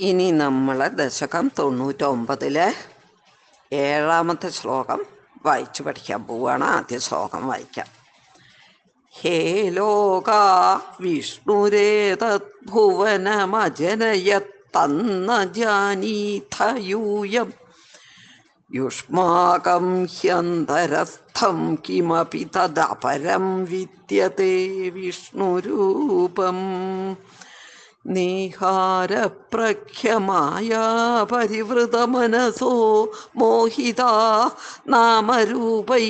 ഇനി നമ്മൾ ദശകം തൊണ്ണൂറ്റൊമ്പതിലെ ഏഴാമത്തെ ശ്ലോകം വായിച്ചു പഠിക്കാൻ പോവുകയാണ്. ആദ്യ ശ്ലോകം വായിക്കാം. ഹേ ലോക വിഷ്ണുരേതദ്ഭുവനമജനയത്തന്ന ജാനീഥയൂയം യുഷ്മാകം ഹ്യന്തരസ്ഥം കിമപി തദപരം വിദ്യത്തെ വിഷ്ണുരൂപം. നിഹാരപ്രഖ്യമായ പരിവൃതമനസോ മോഹിത നാമരൂപൈ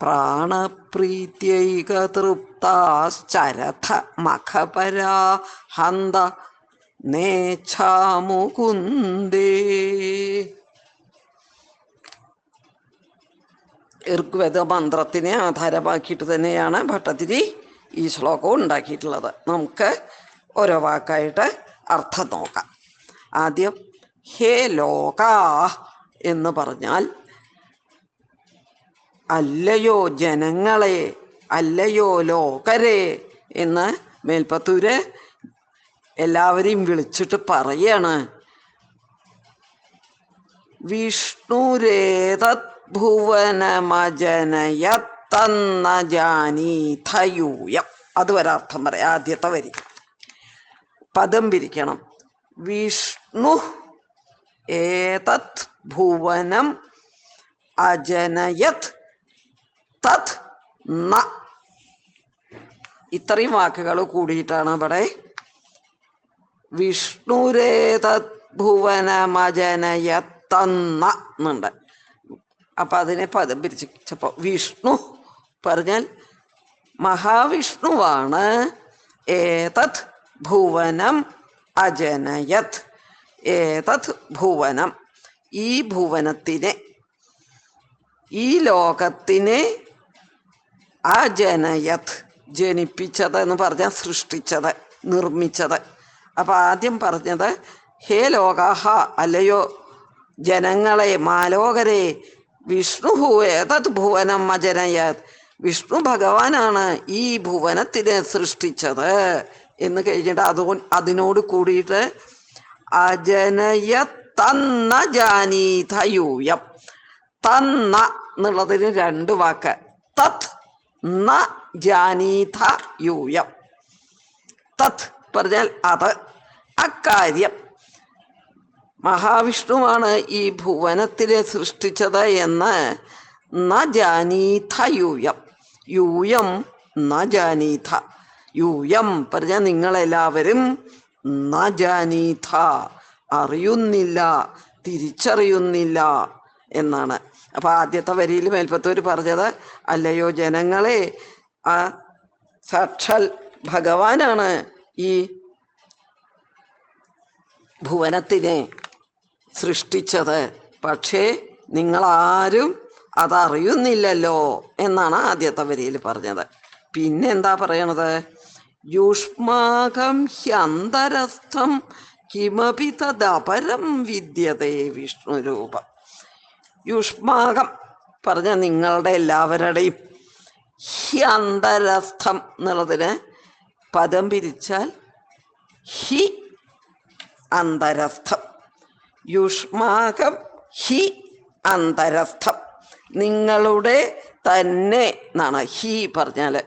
പ്രാണപ്രീത്യൈകതൃപ്താശ്ചരഥ മഖപരാ ഹന്ത നേച്ഛാമുകുന്ദേ. ഋഗ്വേദ മന്ത്രത്തിനെ ആധാരമാക്കിയിട്ട് തന്നെയാണ് ഭട്ടതിരി ഈ ശ്ലോകം ഉണ്ടാക്കിയിട്ടുള്ളത്. നമുക്ക് ഓരോ വാക്കായിട്ട് അർത്ഥം നോക്കാം. ആദ്യം ഹേ ലോക എന്ന് പറഞ്ഞാൽ അല്ലയോ ജനങ്ങളെ അല്ലയോ ലോകരെ എന്ന് മേൽപ്പത്തൂര് എല്ലാവരെയും വിളിച്ചിട്ട് പറയാണ്. വിഷ്ണുരേതത് ഭുവനമജനയത്തന്ന ജാനീഥയൂയം അതുവരെ പറയാം. ആദ്യത്തെ വരി. പദം പിരിക്കണം വിഷ്ണു ഏതത് ഭുവനം അജനയത് തത് ന. ഇത്രയും വാക്കുകൾ കൂടിയിട്ടാണ് ഇവിടെ. വിഷ്ണുരേതത് ഭുവനമജനയത്തന്നുണ്ട് അപ്പൊ അതിനെ പദം പിരിച്ചപ്പോ വിഷ്ണു പറഞ്ഞാൽ മഹാവിഷ്ണുവാണ്. ഏതത് ഭുവനം അജനയത്. ഏതത് ഭുവനം? ഈ ഭുവനത്തിനെ ഈ ലോകത്തിനെ അജനയത് ജനിപ്പിച്ചത് എന്ന് പറഞ്ഞാൽ സൃഷ്ടിച്ചത് നിർമ്മിച്ചത്. അപ്പൊ ആദ്യം പറഞ്ഞത് ഹേ ലോകാഹ അല്ലയോ ജനങ്ങളെ മാലോകരെ വിഷ്ണു ഏതത് ഭുവനം അജനയത്? വിഷ്ണു ഭഗവാനാണ് ഈ ഭുവനത്തിനെ സൃഷ്ടിച്ചത്. എന്ന് കഴിഞ്ഞിട്ട് അതുകൊണ്ട് അതിനോട് കൂടിയിട്ട് അജനയ തന്ന ജാനീതയൂയം തന്ന എന്നുള്ളതിന് രണ്ട് വാക്ക്. തത് ന ജാനീത യൂയം തത് പറഞ്ഞാൽ അത് അക്കാര്യം. മഹാവിഷ്ണുവാണ് ഈ ഭുവനത്തിനെ സൃഷ്ടിച്ചത് എന്ന് ന ജാനീത യൂയം യൂയം ന ജാനീഥ യൂയം പറഞ്ഞ നിങ്ങളെല്ലാവരും നജാനീഥ. ജാനീഥ അറിയുന്നില്ല തിരിച്ചറിയുന്നില്ല എന്നാണ്. അപ്പൊ ആദ്യത്തെ വരിയിൽ മേൽപ്പത്തൂർ പറഞ്ഞത് അല്ലയോ ജനങ്ങളെ ആ സാക്ഷാൽ ഭഗവാനാണ് ഈ ഭുവനത്തിനെ സൃഷ്ടിച്ചത്. പക്ഷേ നിങ്ങൾ നിങ്ങളാരും അതറിയുന്നില്ലല്ലോ എന്നാണ് ആദ്യത്തെ വരിയിൽ പറഞ്ഞത്. പിന്നെന്താ പറയണത്? യുഷ്മാകം ഹ്യന്തരസ്ഥം കിമപി തദപരം വിദ്യതേ വിഷ്ണുരൂപം. യുഷ്മാകം പറഞ്ഞ നിങ്ങളുടെ എല്ലാവരുടെയും ഹ്യന്തരസ്ഥം എന്നുള്ളതിന് പദം പിരിച്ചാൽ ഹി അന്തരസ്ഥം. യുഷ്മാകം ഹി അന്തരസ്ഥം. നിങ്ങളുടെ തന്നെ എന്നാണ് ഹി പറഞ്ഞാൽ.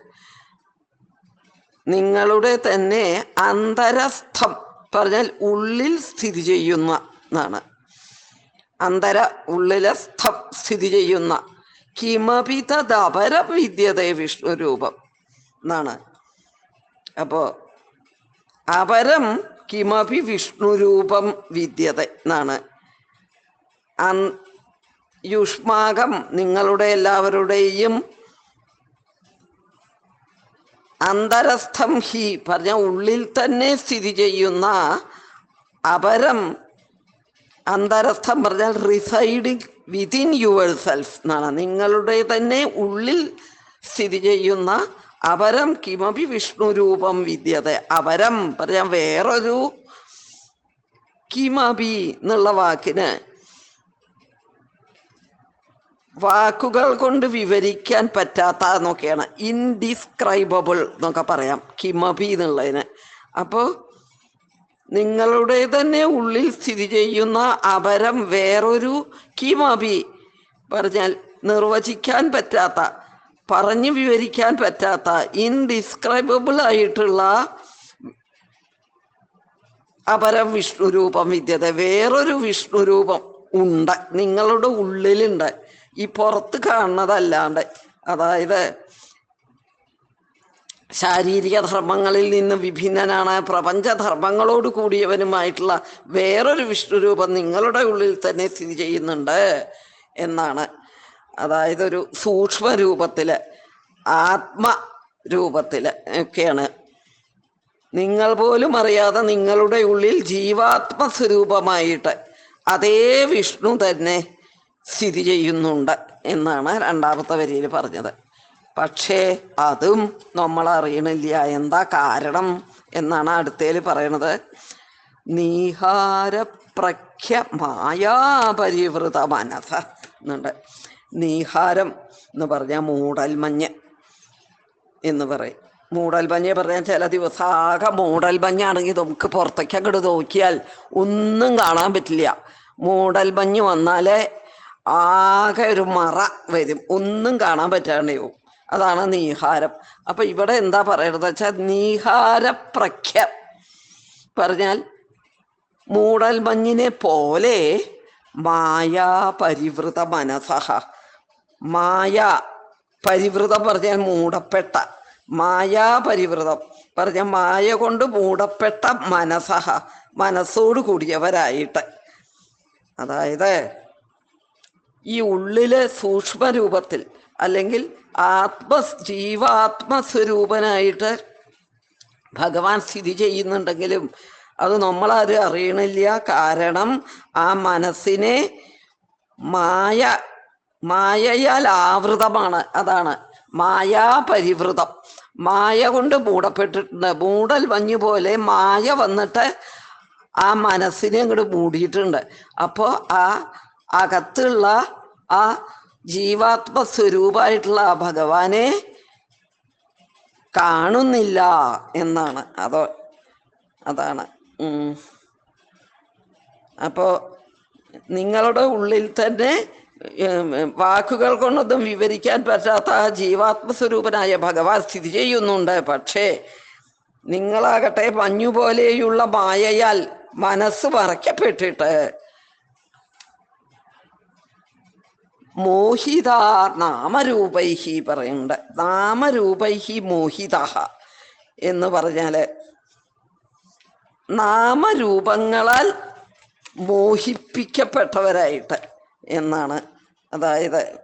നിങ്ങളുടെ തന്നെ അന്തരസ്ഥം. പറഞ്ഞാൽ ഉള്ളിൽ സ്ഥിതി ചെയ്യുന്ന എന്നാണ്. അന്തര ഉള്ളിലെ സ്ഥം സ്ഥിതി ചെയ്യുന്ന. കിമപി തദപരം വിഷ്ണു രൂപം എന്നാണ്. അപ്പോ അപരം കിമപി വിഷ്ണുരൂപം വിദ്യത എന്നാണ്. യുഷ്മാകം നിങ്ങളുടെ എല്ലാവരുടെയും അന്തരസ്ഥം ഹി. പറഞ്ഞ ഉള്ളിൽ തന്നെ സ്ഥിതി ചെയ്യുന്ന അപരം അന്തരസ്ഥം പറഞ്ഞാൽ റിസൈഡിങ് വിതിൻ യുവർ സെൽഫ് എന്നാണ്. നിങ്ങളുടെ തന്നെ ഉള്ളിൽ സ്ഥിതി ചെയ്യുന്ന അപരം കിമപി വിഷ്ണു രൂപം വിദ്യത. അപരം പറഞ്ഞാൽ വേറൊരു കിമപി എന്നുള്ള വാക്കിന് വാക്കുകൾ കൊണ്ട് വിവരിക്കാൻ പറ്റാത്ത എന്നൊക്കെയാണ് ഇൻഡിസ്ക്രൈബിൾ എന്നൊക്കെ പറയാം. കിമബി എന്നുള്ളതിന്. അപ്പോൾ നിങ്ങളുടെ തന്നെ ഉള്ളിൽ സ്ഥിതി ചെയ്യുന്ന അപരം വേറൊരു കിമബി പറഞ്ഞാൽ നിർവചിക്കാൻ പറ്റാത്ത പറഞ്ഞു വിവരിക്കാൻ പറ്റാത്ത ഇൻഡിസ്ക്രൈബിൾ ആയിട്ടുള്ള അപരം വിഷ്ണു രൂപം വിദ്യത. വേറൊരു വിഷ്ണു രൂപം ഉണ്ട്. നിങ്ങളുടെ ഉള്ളിലുണ്ട്. ഈ പുറത്ത് കാണുന്നതല്ലാണ്ട് അതായത് ശാരീരിക ധർമ്മങ്ങളിൽ നിന്ന് വിഭിന്നനാണ് പ്രപഞ്ചധർമ്മങ്ങളോട് കൂടിയവനുമായിട്ടുള്ള വേറൊരു വിഷ്ണുരൂപം നിങ്ങളുടെ ഉള്ളിൽ തന്നെ സ്ഥിതി ചെയ്യുന്നുണ്ട് എന്നാണ്. അതായത് ഒരു സൂക്ഷ്മ രൂപത്തിൽ ആത്മ രൂപത്തിൽ ഒക്കെയാണ്. നിങ്ങൾ പോലും അറിയാതെ നിങ്ങളുടെ ഉള്ളിൽ ജീവാത്മ സ്വരൂപമായിട്ട് അതേ വിഷ്ണു തന്നെ സ്ഥിതി ചെയ്യുന്നുണ്ട് എന്നാണ് രണ്ടാമത്തെ വരിയിൽ പറഞ്ഞത്. പക്ഷേ അതും നമ്മൾ അറിയണില്ല എന്താ കാരണം എന്നാണ് അടുത്തേൽ പറയണത്. നീഹാരപ്രഖ്യ മായാപരിവൃത മനസ എന്നുണ്ട്. നീഹാരം എന്ന് പറഞ്ഞാൽ മൂടൽമഞ്ഞ് എന്ന് പറയും. മൂടൽമഞ്ഞ് പറഞ്ഞാൽ ചില ദിവസം ആകെ മൂടൽമഞ്ഞാണെങ്കിൽ നമുക്ക് പുറത്തേക്ക് അങ്ങോട്ട് നോക്കിയാൽ ഒന്നും കാണാൻ പറ്റില്ല. മൂടൽമഞ്ഞ് വന്നാലേ ആകെ ഒരു മറ വരും. ഒന്നും കാണാൻ പറ്റാണ്ടാവും അതാണ് നീഹാരം. അപ്പൊ ഇവിടെ എന്താ പറയണത് വെച്ചാൽ നീഹാരപ്രഖ്യ. പറഞ്ഞാൽ മൂടൽ മഞ്ഞിനെ പോലെ മായാപരിവൃത മനസഹ. മായ പരിവൃതം പറഞ്ഞാൽ മൂടപ്പെട്ട. മായാപരിവൃതം പറഞ്ഞ മായ കൊണ്ട് മൂടപ്പെട്ട മനസഹ. മനസ്സോട് കൂടിയവരായിട്ട്. അതായത് ഈ ഉള്ളിലെ സൂക്ഷ്മ രൂപത്തിൽ അല്ലെങ്കിൽ ആത്മ ജീവാത്മസ്വരൂപനായിട്ട് ഭഗവാൻ സ്ഥിതി ചെയ്യുന്നുണ്ടെങ്കിലും അത് നമ്മളാരും അറിയണില്ല. കാരണം ആ മനസ്സിനെ മായ മായയാൽ ആവൃതമാണ്. അതാണ് മായാപരിവൃതം. മായ കൊണ്ട് മൂടപ്പെട്ടിട്ടുണ്ട്. മൂടൽ മഞ്ഞു പോലെ മായ വന്നിട്ട് ആ മനസ്സിനെ അങ്ങോട്ട് മൂടിയിട്ടുണ്ട്. അപ്പോൾ ആ അകത്തുള്ള ആ ജീവാത്മ സ്വരൂപമായിട്ടുള്ള ആ ഭഗവാനെ കാണുന്നില്ല എന്നാണ്. അതോ അതാണ്. അപ്പോ നിങ്ങളുടെ ഉള്ളിൽ തന്നെ വാക്കുകൾ കൊണ്ടൊന്നും വിവരിക്കാൻ പറ്റാത്ത ആ ജീവാത്മസ്വരൂപനായ ഭഗവാൻ സ്ഥിതി ചെയ്യുന്നുണ്ട്. പക്ഷേ നിങ്ങളാകട്ടെ മഞ്ഞുപോലെയുള്ള മായയാൽ മനസ്സ് മറയ്ക്കപ്പെട്ടിട്ട് മോഹിത നാമരൂപൈഹി പറയുന്നുണ്ട് നാമരൂപൈഹി മോഹിത എന്ന് പറഞ്ഞാൽ നാമരൂപങ്ങളാൽ മോഹിപ്പിക്കപ്പെട്ടവരായിട്ട് എന്നാണ്. അതായത്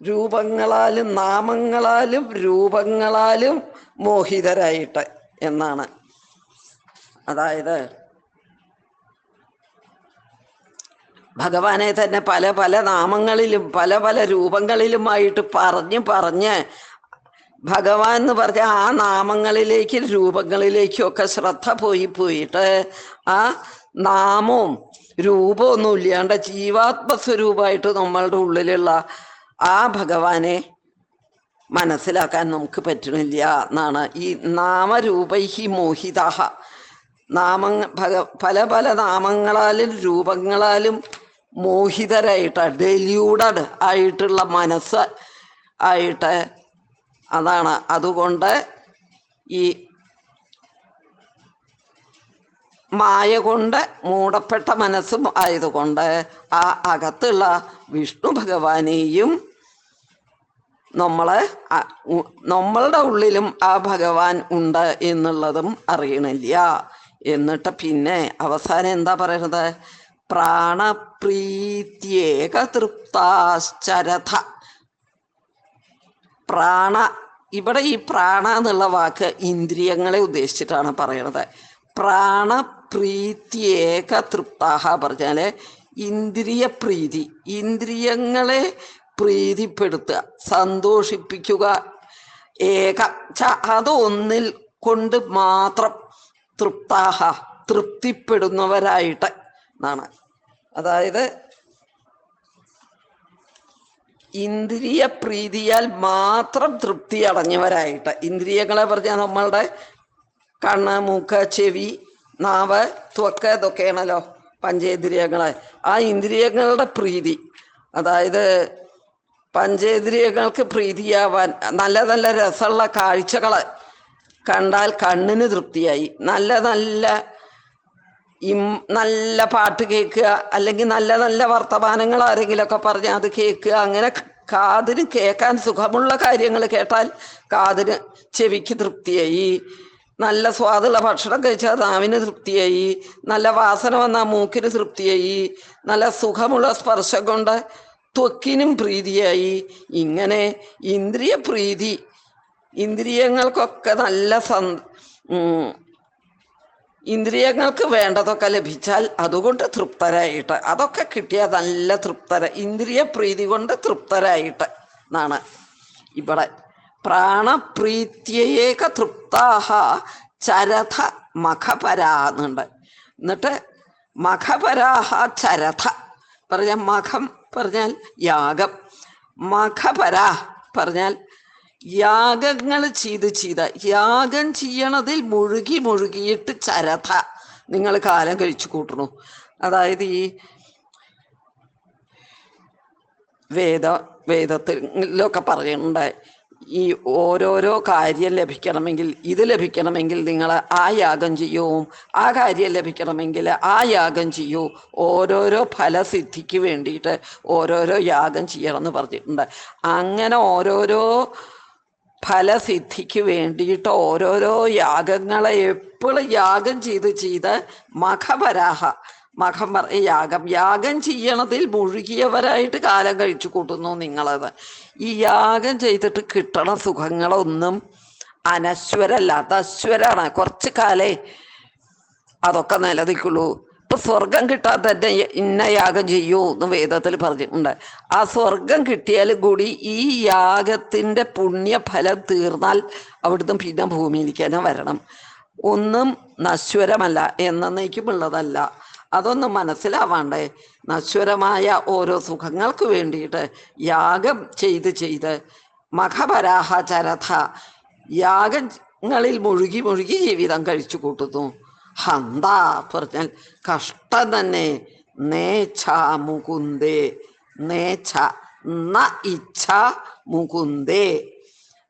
രൂപങ്ങളാലും നാമങ്ങളാലും രൂപങ്ങളാലും മോഹിതരായിട്ട് എന്നാണ്. അതായത് ഭഗവാനെ തന്നെ പല പല നാമങ്ങളിലും പല പല രൂപങ്ങളിലുമായിട്ട് പറഞ്ഞ് പറഞ്ഞ് ഭഗവാൻ എന്ന് പറഞ്ഞ ആ നാമങ്ങളിലേക്കും രൂപങ്ങളിലേക്കും ഒക്കെ ശ്രദ്ധ പോയി പോയിട്ട് ആ നാമവും രൂപമൊന്നും ഇല്ലാണ്ട് ജീവാത്മസ്വരൂപമായിട്ട് നമ്മളുടെ ഉള്ളിലുള്ള ആ ഭഗവാനെ മനസ്സിലാക്കാൻ നമുക്ക് പറ്റണില്ല എന്നാണ് ഈ നാമരൂപൈഹി മോഹിതാഹ. നാമ പല പല നാമങ്ങളാലും രൂപങ്ങളാലും മോഹിതരായിട്ട് ഡെലിയൂഡഡ് ആയിട്ടുള്ള മനസ്സ് ആയിട്ട് അതാണ്. അതുകൊണ്ട് ഈ മായ കൊണ്ട് മൂടപ്പെട്ട മനസ്സും ആയതുകൊണ്ട് ആ അകത്തുള്ള വിഷ്ണു ഭഗവാനെയും നമ്മളെ നമ്മളുടെ ഉള്ളിലും ആ ഭഗവാൻ ഉണ്ട് എന്നുള്ളതും അറിയണില്ല. എന്നിട്ട് പിന്നെ അവസാനം എന്താ പറയുന്നത് പ്രാണപ്രീത്യേക തൃപ്താശ്ചരഥ. പ്രാണ ഇവിടെ ഈ പ്രാണ എന്നുള്ള വാക്ക് ഇന്ദ്രിയങ്ങളെ ഉദ്ദേശിച്ചിട്ടാണ് പറയണത്. പ്രാണപ്രീത്യേക തൃപ്താഹ പറഞ്ഞാൽ ഇന്ദ്രിയ പ്രീതി ഇന്ദ്രിയങ്ങളെ പ്രീതിപ്പെടുത്തുക സന്തോഷിപ്പിക്കുക ഏക അത് ഒന്നിൽ കൊണ്ട് മാത്രം തൃപ്താഹ തൃപ്തിപ്പെടുന്നവരായിട്ട് എന്നാണ്. അതായത് ഇന്ദ്രിയ പ്രീതിയാൽ മാത്രം തൃപ്തി അടഞ്ഞവരായിട്ട്. ഇന്ദ്രിയങ്ങളെ പറഞ്ഞാൽ നമ്മളുടെ കണ്ണ് മൂക്ക് ചെവി നാവ് ത്വക്ക് ഇതൊക്കെയാണല്ലോ പഞ്ചേന്ദ്രിയങ്ങളെ. ആ ഇന്ദ്രിയങ്ങളുടെ പ്രീതി. അതായത് പഞ്ചേന്ദ്രിയങ്ങൾക്ക് പ്രീതിയാവാൻ നല്ല നല്ല രസമുള്ള കാഴ്ചകൾ കണ്ടാൽ കണ്ണിന് തൃപ്തിയായി. നല്ല നല്ല ഇം നല്ല പാട്ട് കേൾക്കുക അല്ലെങ്കിൽ നല്ല നല്ല വർത്തമാനങ്ങൾ ആരെങ്കിലുമൊക്കെ പറഞ്ഞ് അത് കേൾക്കുക അങ്ങനെ കാതിന് കേൾക്കാൻ സുഖമുള്ള കാര്യങ്ങൾ കേട്ടാൽ കാതിന് ചെവിക്ക് തൃപ്തിയായി. നല്ല സ്വാദുള്ള ഭക്ഷണം കഴിച്ചാൽ നാവിന് തൃപ്തിയായി. നല്ല വാസന വന്നാൽ മൂക്കിന് തൃപ്തിയായി. നല്ല സുഖമുള്ള സ്പർശം കൊണ്ട് ത്വക്കിനും പ്രീതിയായി. ഇങ്ങനെ ഇന്ദ്രിയ പ്രീതി ഇന്ദ്രിയങ്ങൾക്കൊക്കെ നല്ല സന് ഇന്ദ്രിയങ്ങൾക്ക് വേണ്ടതൊക്കെ ലഭിച്ചാൽ അതുകൊണ്ട് തൃപ്തരായിട്ട്. അതൊക്കെ കിട്ടിയാൽ നല്ല തൃപ്തര ഇന്ദ്രിയ പ്രീതി കൊണ്ട് തൃപ്തരായിട്ട് എന്നാണ് ഇവിടെ. പ്രാണപ്രീത്യേക തൃപ്താഹ ചരഥ മഖപരാ എന്നുണ്ട്. എന്നിട്ട് മഖപരാഹ ചരഥ പറഞ്ഞ മഖം പറഞ്ഞാൽ യാഗം. മഖപരാ പറഞ്ഞാൽ യാഗങ്ങൾ ചെയ്ത് ചെയ്ത. യാഗം ചെയ്യണതിൽ മുഴുകി മുഴുകിയിട്ട് ചരഥ. നിങ്ങൾ കാലം കഴിച്ചു കൂട്ടണു. അതായത് ഈ വേദ വേദത്തിലൊക്കെ പറയുന്നുണ്ട് ഈ ഓരോരോ കാര്യം ലഭിക്കണമെങ്കിൽ ഇത് ലഭിക്കണമെങ്കിൽ നിങ്ങൾ ആ യാഗം ചെയ്യൂ. ആ കാര്യം ലഭിക്കണമെങ്കിൽ ആ യാഗം ചെയ്യൂ. ഓരോരോ ഫലസിദ്ധിക്ക് വേണ്ടിയിട്ട് ഓരോരോ യാഗം ചെയ്യണം എന്ന് പറഞ്ഞിട്ടുണ്ട്. അങ്ങനെ ഓരോരോ ഫലസിദ്ധിക്ക് വേണ്ടിയിട്ട് ഓരോരോ യാഗങ്ങളെ എപ്പോഴും യാഗം ചെയ്ത് ചെയ്ത് മഖപരാഹ മഖം പറഞ്ഞ യാഗം. യാഗം ചെയ്യണതിൽ മുഴുകിയവരായിട്ട് കാലം കഴിച്ചു കൂട്ടുന്നു നിങ്ങളത്. ഈ യാഗം ചെയ്തിട്ട് കിട്ടണ സുഖങ്ങളൊന്നും അനശ്വരല്ല. അശ്വരാണ്. കുറച്ച് കാലേ അതൊക്കെ നിലനിൽക്കുള്ളൂ. ഇപ്പൊ സ്വർഗം കിട്ടാതെ തന്നെ ഇന്ന യാഗം ചെയ്യൂ എന്ന് വേദത്തിൽ പറഞ്ഞിട്ടുണ്ട്. ആ സ്വർഗം കിട്ടിയാലും കൂടി ഈ യാഗത്തിന്റെ പുണ്യഫലം തീർന്നാൽ അവിടുന്ന് പിന്നെ ഭൂമിയിലേക്ക് തന്നെ വരണം. ഒന്നും നശ്വരമല്ല എന്നേക്കുമുള്ളതല്ല അതൊന്നും മനസ്സിലാവാണ്ടേ നശ്വരമായ ഓരോ സുഖങ്ങൾക്ക് വേണ്ടിയിട്ട് യാഗം ചെയ്ത് ചെയ്ത് മഖപരാഹ ചരഥ യാഗങ്ങളിൽ മുഴുകി മുഴുകി ജീവിതം കഴിച്ചു കൂട്ടുന്നു. ഹന്ത പറഞ്ഞാൽ കഷ്ട തന്നെ. നേച്ഛ മുകുന്ദേ. നേച്ഛ ന ഇച്ഛ മുകുന്ദേ.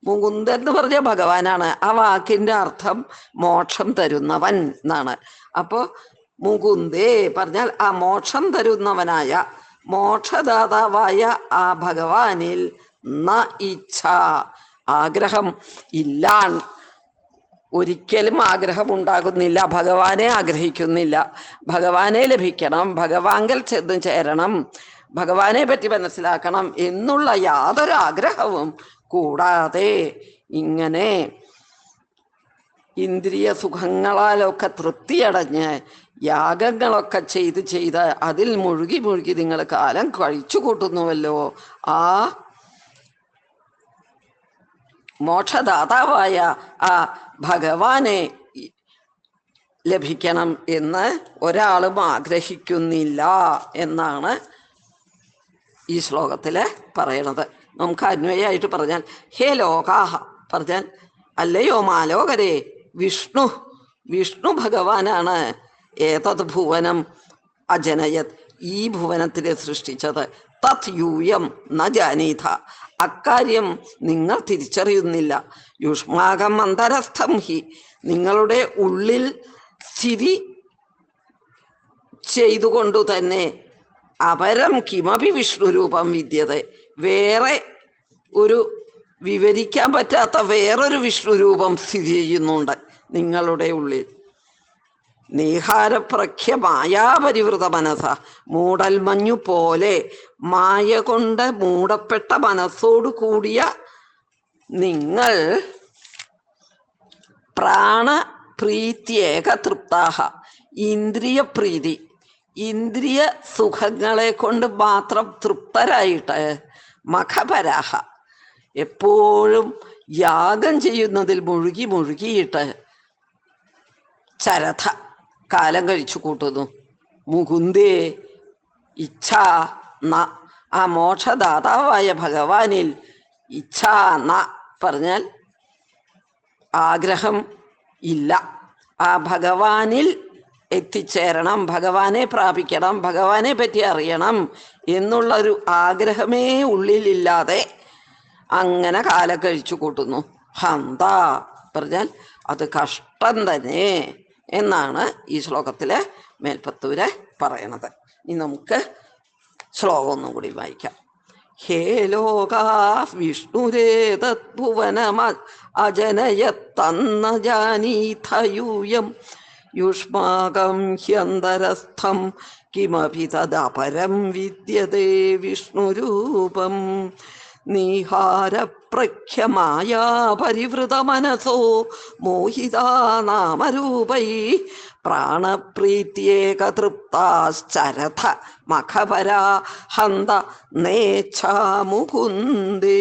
മുകുന്ദ എന്ന് പറഞ്ഞ ഭഗവാനാണ്. ആ വാക്കിന്റെ അർത്ഥം മോക്ഷം തരുന്നവൻ എന്നാണ്. അപ്പോ മുകുന്ദേ പറഞ്ഞാൽ ആ മോക്ഷം തരുന്നവനായ മോക്ഷദാതാവായ ആ ഭഗവാനിൽ ന ഇച്ഛ ആഗ്രഹം ഇല്ലാൻ ഒരിക്കലും ആഗ്രഹം ഉണ്ടാകുന്നില്ല ഭഗവാനെ ആഗ്രഹിക്കുന്നില്ല. ഭഗവാനെ ലഭിക്കണം. ഭഗവാങ്കൽ ചെന്ന് ചേരണം. ഭഗവാനെ പറ്റി മനസ്സിലാക്കണം എന്നുള്ള യാതൊരു ആഗ്രഹവും കൂടാതെ ഇങ്ങനെ ഇന്ദ്രിയ സുഖങ്ങളാലൊക്കെ തൃപ്തിയടഞ്ഞ് യാഗങ്ങളൊക്കെ ചെയ്ത് ചെയ്ത് അതിൽ മുഴുകി മുഴുകി നിങ്ങൾ കാലം കഴിച്ചു കൂട്ടുന്നുവല്ലോ ആ മോക്ഷദാതാവായ ആ ഭഗവാനെ ലഭിക്കണം എന്ന് ഒരാളും ആഗ്രഹിക്കുന്നില്ല എന്നാണ് ഈ ശ്ലോകത്തിൽ പറയണത്. നമുക്ക് അന്വയമായിട്ട് പറഞ്ഞാൽ ഹേ ലോകാഹ പറഞ്ഞാൽ അല്ലയോ മാലോകരെ വിഷ്ണു വിഷ്ണു ഭഗവാനാണ് ഏതത് ഭുവനം അജനയത് ഈ ഭുവനത്തിനെ സൃഷ്ടിച്ചത് തത് യൂയം ന ജാനീത. അക്കാര്യം നിങ്ങൾ തിരിച്ചറിയുന്നില്ല. യുഷ്മാകം അന്തരസ്ഥം ഹി. നിങ്ങളുടെ ഉള്ളിൽ സ്ഥിതി ചെയ്തുകൊണ്ടു തന്നെ അപരം കിമപി വിഷ്ണു രൂപം വിദ്യത. വേറെ ഒരു വിവരിക്കാൻ പറ്റാത്ത വേറൊരു വിഷ്ണുരൂപം സ്ഥിതി ചെയ്യുന്നുണ്ട് നിങ്ങളുടെ ഉള്ളിൽ. നീഹാരപ്രഖ്യ മായാപരിവൃത മൂടൽ മഞ്ഞു പോലെ മായ കൊണ്ട് മൂടപ്പെട്ട മനസ്സോടു കൂടിയ നിങ്ങൾ പ്രാണപ്രീത്യേക തൃപ്താഹ. ഇന്ദ്രിയ പ്രീതി ഇന്ദ്രിയ സുഖങ്ങളെ കൊണ്ട് മാത്രം തൃപ്തരായിട്ട് മഖപരാഹ. എപ്പോഴും യാഗം ചെയ്യുന്നതിൽ മുഴുകി മുഴുകിയിട്ട് ചരഥ. കാലം കഴിച്ചു കൂട്ടുന്നു. മുകുന്ദേ ഇച്ഛ ആ മോക്ഷദാതാവായ ഭഗവാനിൽ ഇച്ഛ ന പറഞ്ഞാൽ ആഗ്രഹം ഇല്ല. ആ ഭഗവാനിൽ എത്തിച്ചേരണം ഭഗവാനെ പ്രാപിക്കണം ഭഗവാനെ പറ്റി അറിയണം എന്നുള്ളൊരു ആഗ്രഹമേ ഉള്ളിലില്ലാതെ അങ്ങനെ കാലം കഴിച്ചു കൂട്ടുന്നു. ഹന്ത പറഞ്ഞാൽ അത് കഷ്ടം തന്നെ. എന്നാണ് ഈ ശ്ലോകത്തിലെ മേൽപ്പത്തൂര് പറയണത്. ഇനി നമുക്ക് ശ്ലോകം ഒന്നും കൂടി വായിക്കാം. ഹേ ലോക വിഷ്ണുരേതദ്ഭുവനമ അജനയത്തന്ന ജാനീഥയൂയം യുഷ്മാകം ഹ്യന്തരസ്ഥം കിമപി തദപരം വിദ്യതേ വിഷ്ണുരൂപം. നീഹാരപ്രഖ്യമായാ പരിവൃതമനസോ മോഹിതാ നാമരൂപൈ. പ്രാണപ്രീത്യേകതൃപ്താശ്ചരഥ മഖപരാ ഹന്ത നേച്ഛാമുകുന്ദേ.